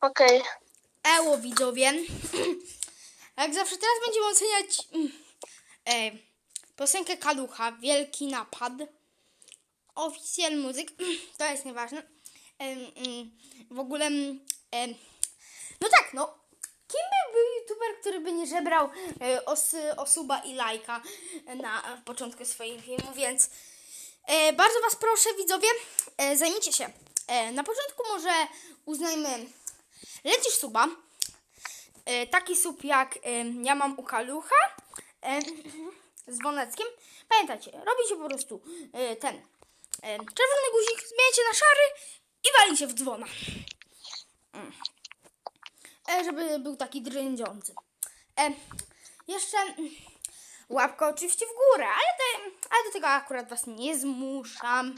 Okej. Eło widzowie. Jak zawsze teraz będziemy oceniać e, piosenkę Kalucha, Wielki Napad. Oficjal muzyk, to jest nieważne. E, mm, w ogóle, e, no tak, no. Kim by był youtuber, który by nie żebrał e, os, osuba i lajka na początku swojego filmu, więc e, bardzo Was proszę widzowie, e, zajmijcie się. E, na początku może uznajmy lecisz suba, e, taki sub jak e, ja mam u Kalucha e, z Woneckiem. Pamiętajcie, robicie po prostu e, ten e, czerwony guzik, zmieniacie na szary i walicie w dzwona. Mm. E, żeby był taki drędziący. E, jeszcze mm, łapka oczywiście w górę, ale, te, ale do tego akurat was nie zmuszam.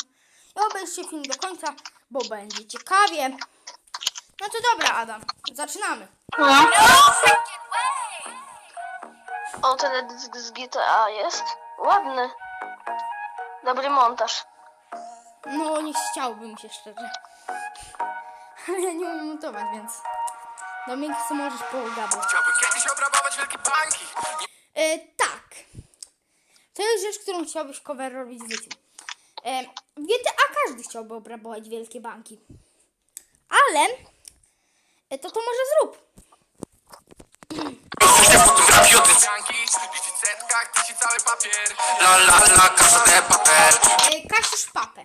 I obejrzcie film do końca, bo będzie ciekawie. No to dobra, Adam, zaczynamy. O, teledysk z GTA jest. Ładny. Dobry montaż. No, nie chciałbym się szczerze. Ale ja nie umiem montować, więc... Dominik, co możesz pogadać? Chciałbym kiedyś obrabować wielkie banki. E, tak. To jest rzecz, którą chciałbyś cover robić w życiu. E, w GTA każdy chciałby obrabować wielkie banki. Ale... E, to to może zrób. Jesteście po tym rabiody banki. Liczyć w setkach, tysi cały papier. La la la, casa de papel. E, kasisz papę.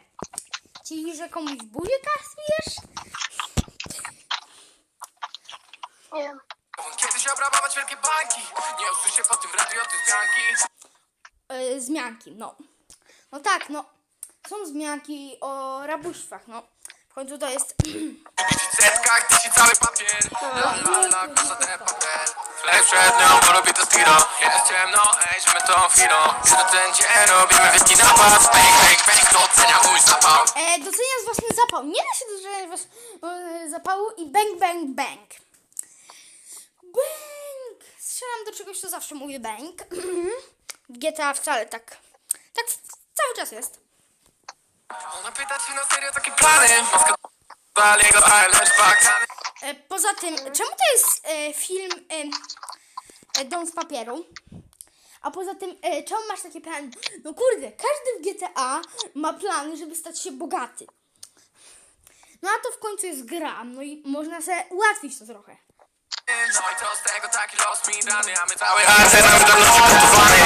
Czyli, że komuś buzię kasujesz? Nie wiem. Kiedyś obrabować wielkie banki. Nie usłyszę po tym radioty zmianki. e, zmianki, no. No tak, no. Są zmianki o rabuństwach, no. W końcu to jest... W setkach, tysi cały papier. La la la, casa de papel. Chleb przed nią, lubię to stiro. Jest ciemno, ej, na ten dzień robimy wielki napad. To ocenia mój zapał. E, doceniasz własny zapał. Nie da się doceniać własnego zapału i bang, bang, bang. Bang! Strzelam do czegoś, to zawsze mówię bang. GTA wcale tak. Tak cały czas jest. Ona pyta, czy na serio takie plany. Maska. E, poza tym, czemu to jest e, film e, e, Dom z papieru? A poza tym, e, czemu masz takie plany? No kurde, każdy w GTA ma plany, żeby stać się bogaty. No a to w końcu jest gra, no i można sobie ułatwić to trochę. No i co z tego taki los mi dany, a my cały arsenał wydano przygotowany.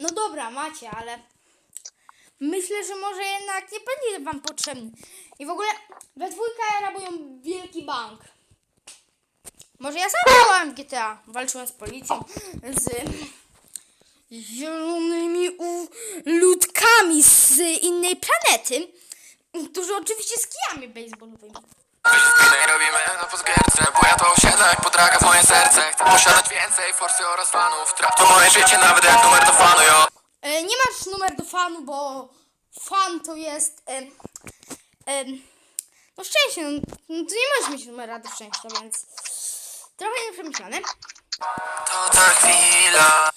No dobra, macie, ale myślę, że może jednak nie będzie wam potrzebny. I w ogóle we dwójkę rabują wielki bank. Może ja sam w GTA. Walczyłem z policją, z zielonymi ludkami z innej planety, którzy oczywiście z kijami baseballowymi. Spinę robimy na pozgierce, bo ja to osiedla jak podraga w moje serce. Chcę posiadać więcej forsy oraz fanów. Trap to moje życie, nawet jak numer do fanu, jo. Nie masz numer do fanu, bo fan to jest. E, e, no szczęście, no, no to nie możesz mieć numera do szczęścia, więc trochę nieprzemyślane. To ta chwila.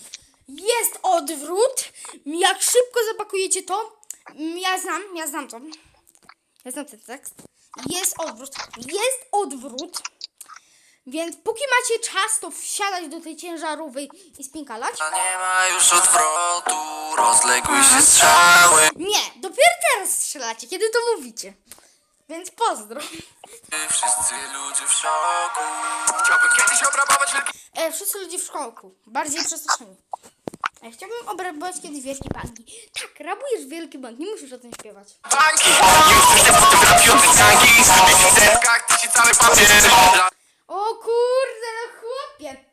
Jest odwrót. Jak szybko zapakujecie to. mm, Ja znam, ja znam to. Ja znam ten tekst. Jest odwrót. Jest odwrót. Więc póki macie czas, to wsiadać do tej ciężarówki i spinkalać. A nie ma już odwrotu, rozległy się strzały. Nie, dopiero teraz strzelacie, kiedy to mówicie. Więc pozdro. Wszyscy ludzie w szoku. Chciałbym kiedyś obrabować wielkie E, wszyscy ludzie w szkołku, bardziej przestraszeni. E, chciałbym obrabować kiedyś wielkie banki. Tak, rabujesz wielki bank, nie musisz o tym śpiewać. banki. Tym radioty zmianki. Liczyć w setkach, tysi cały papier. O kurde, no chłopie.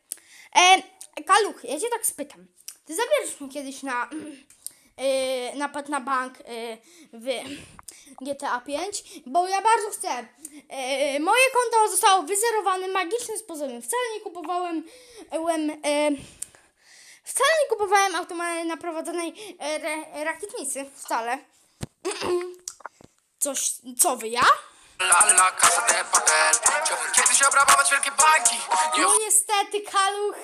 E, Kaluch, ja cię tak spytam. Ty zabierzesz mnie kiedyś na e, napad na bank e, w GTA 5? Bo ja bardzo chcę. E, moje konto zostało wyzerowane magicznym sposobem. Wcale nie kupowałem e, wcale nie kupowałem automatycznie naprowadzonej re, rakietnicy. Wcale. Coś, co wy, ja? La la, casa de papel. Kiedyś obrabować wielkie banki. Nie No niestety, Kaluch.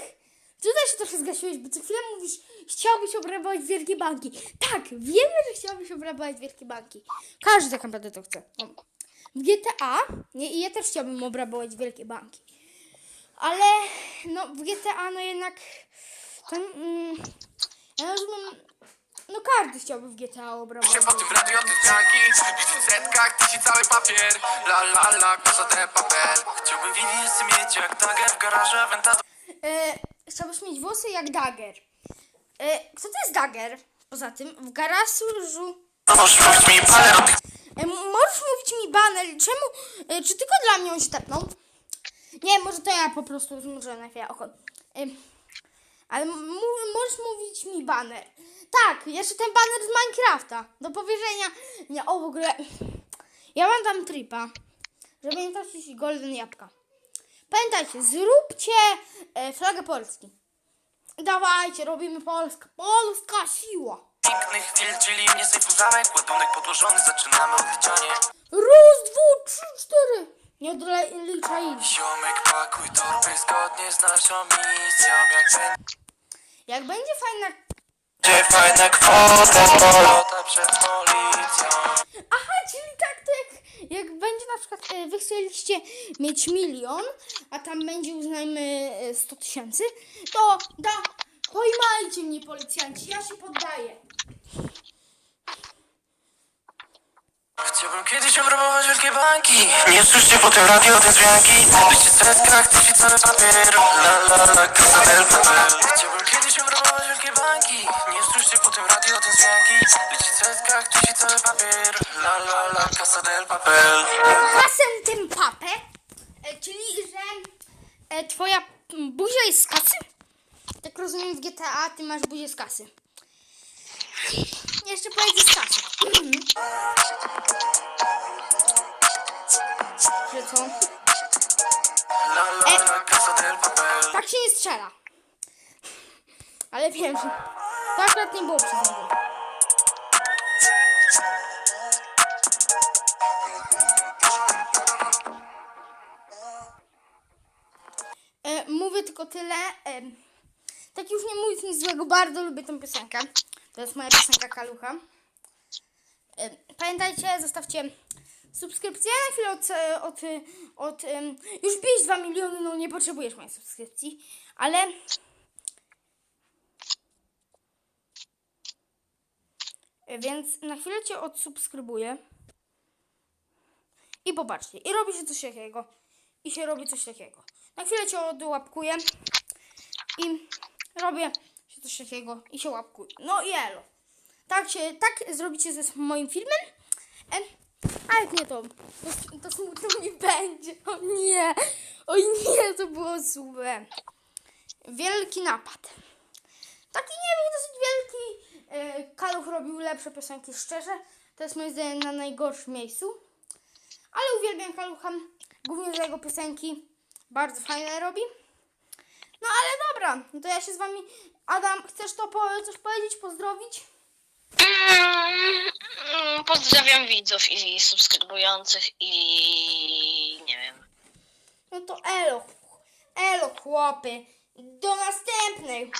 Tutaj się trochę zgasiłeś, bo co chwilę mówisz, chciałbyś obrabować wielkie banki. Tak, wiemy, że chciałbyś obrabować wielkie banki. Każdy tak naprawdę to chce. No. w GTA, nie, i ja też chciałbym obrabować wielkie banki. Ale no w GTA no jednak to, mm, ja rozumiem, no każdy chciałby w GTA się obrabować. po tym radio ty Liczy w setkach, tysi cały papier La la la, cosa de papel Chciałbym widzieć mieć jak Dagger w garażu Aventador E, chciałbyś mieć włosy jak Dagger. E, kto to jest Dagger? Poza tym w garażu Możesz mówić mi parę o tych E, możesz mówić mi baner, czemu, e, czy tylko dla mnie on się tepnął? Nie, może to ja po prostu zmurzę na chwilę oko. E, ale możesz mówić mi baner. Tak, jeszcze ten baner z Minecrafta. Do powierzenia. Nie, o w ogóle. Ja mam tam tripa, żeby nie tracić golden jabłka. Pamiętajcie, zróbcie e, flagę Polski. Dawajcie, robimy Polska. Polska siła. pięknych chwil Czyli mnie sejfu zamek, ładunek podłożony Zaczynamy odliczanie Raz, dwa, trzy, cztery. Nie odliczaj. Ziomek pakuj torby zgodnie z naszą misją Jak będzie Jak będzie fajna... fajna kwota. Kwota przed policją. Aha, czyli tak to jak, jak będzie na przykład e, wy chcieliście mieć milion, a tam będzie uznajmy e, 100 tysięcy, to da... Pojmajcie mnie policjanci, ja się poddaję. Chciałbym kiedyś obrabować wielkie banki. Nie słyszcie po tym radio te dźwięki? Byście w setkach, tysi cały papier La la la, casa del papel Chciałbym radio te dźwięki Byście w setkach, tysi cały papier La la la, casa del papel Pasę tym papę, e, czyli że e, twoja buzia jest z kasy. Tak rozumiem w GTA ty masz buzię z kasy. Jeszcze powiedz z kasy. Że co? Papel Tak się nie strzela. Ale wiem, że to akurat nie było przez niego. Mówię tylko tyle. Tak już nie mówiąc nic złego, bardzo lubię tę piosenkę. To jest moja piosenka Kalucha. Pamiętajcie, zostawcie subskrypcję na chwilę od, od, od już bić 2 miliony, no nie potrzebujesz mojej subskrypcji, ale więc na chwilę cię odsubskrybuję i popatrzcie, i robi się coś takiego i się robi coś takiego. Na chwilę cię odłapkuję i robię się coś takiego i się łapkuję. No i elo. Tak się, tak zrobicie ze moim filmem. E, a jak nie to, to, to smutno mi będzie. O nie, o nie, to było złe. Wielki napad. Taki nie był dosyć wielki. E, Kaluch robił lepsze piosenki, szczerze. To jest moim zdaniem na najgorszym miejscu. Ale uwielbiam Kalucha, głównie za jego piosenki. Bardzo fajne robi. No ale dobra, no to ja się z wami... Adam, chcesz to po, coś powiedzieć, pozdrowić? Mm, Pozdrawiam widzów i subskrybujących i nie wiem. No to elo, elo chłopy. Do następnej.